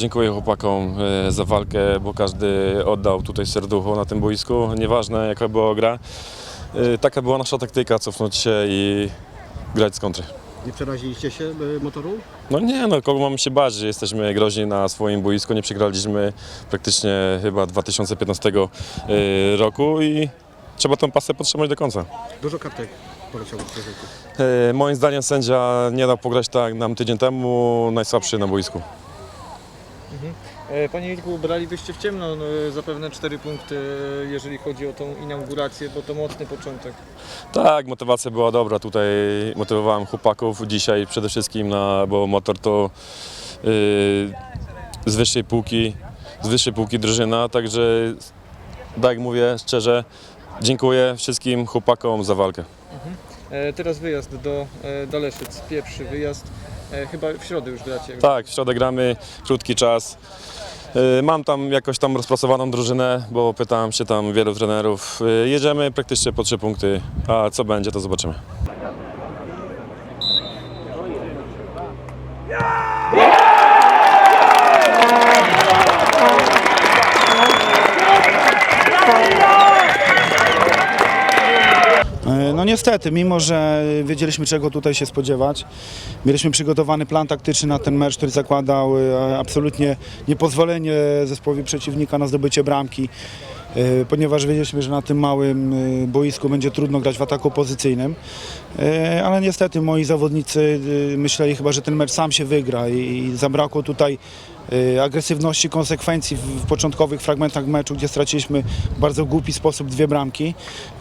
Dziękuję chłopakom e, za walkę, bo każdy oddał tutaj serducho na tym boisku. Nieważne jaka była gra. E, Taka była nasza taktyka, cofnąć się i grać z kontry. Nie przeraziliście się y, motoru? No nie no, kogo mamy się bać, że jesteśmy groźni na swoim boisku. Nie przegraliśmy praktycznie chyba 2015 e, roku i trzeba tą pasę podtrzymać do końca. Dużo kartek poleciało w tym roku. E, Moim zdaniem sędzia nie dał pograć tak jak nam tydzień temu, najsłabszy na boisku. E, Panie Wilku, bralibyście w ciemno no, zapewne 4 punkty, e, jeżeli chodzi o tą inaugurację, bo to mocny początek. Tak, motywacja była dobra. Tutaj motywowałem chłopaków dzisiaj przede wszystkim, na, bo motor to yy, z wyższej półki, z wyższej półki drużyna, także tak jak mówię szczerze, dziękuję wszystkim chłopakom za walkę. E, Teraz wyjazd do Daleszyc, pierwszy wyjazd, chyba w środę już gracie. Tak, w środę gramy, krótki czas. Yy, Mam tam jakoś tam rozpracowaną drużynę, bo pytałem się tam wielu trenerów. Yy, Jedziemy praktycznie po trzy punkty, a co będzie to zobaczymy. E, No niestety, mimo że wiedzieliśmy czego tutaj się spodziewać, mieliśmy przygotowany plan taktyczny na ten mecz, który zakładał e, absolutnie niepozwolenie zespołowi przeciwnika na zdobycie bramki, e, ponieważ wiedzieliśmy, że na tym małym e, boisku będzie trudno grać w ataku pozycyjnym, E, ale niestety moi zawodnicy e, myśleli chyba, że ten mecz sam się wygra i zabrakło tutaj e, agresywności, konsekwencji w, początkowych fragmentach meczu, gdzie straciliśmy w bardzo głupi sposób dwie bramki,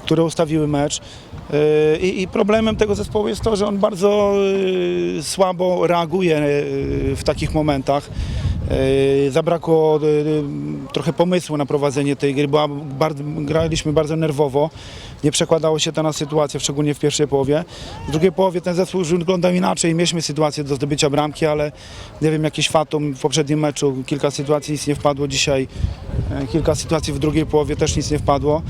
które ustawiły mecz. E, I, problemem tego zespołu jest to, że on bardzo e, słabo reaguje e, w takich momentach. E, Zabrakło e, trochę pomysłu na prowadzenie tej gry, była bardzo, graliśmy bardzo nerwowo. Nie przekładało się to na sytuację, szczególnie w pierwszej połowie. W drugiej połowie ten zespół wyglądał inaczej. Mieliśmy sytuację do zdobycia bramki, ale nie wiem, jakiś fatum w poprzednim meczu. Kilka sytuacji nic nie wpadło. Dzisiaj E, kilka sytuacji w drugiej połowie też nic nie wpadło,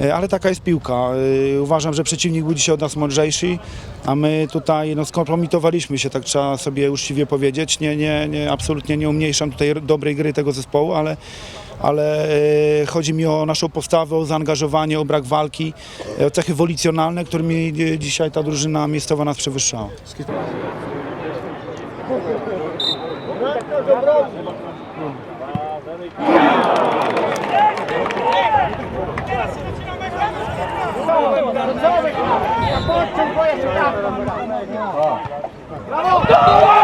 e, ale taka jest piłka. E, uważam, że przeciwnik był dzisiaj od nas mądrzejszy, a my tutaj no, skompromitowaliśmy się, tak trzeba sobie uczciwie powiedzieć. Nie, nie, nie, absolutnie nie umniejszam tutaj dobrej gry tego zespołu, ale ale chodzi mi o naszą postawę, o zaangażowanie, o brak walki, o cechy wolicjonalne, którymi dzisiaj ta drużyna miejscowa nas przewyższała. Dobra, Brawo!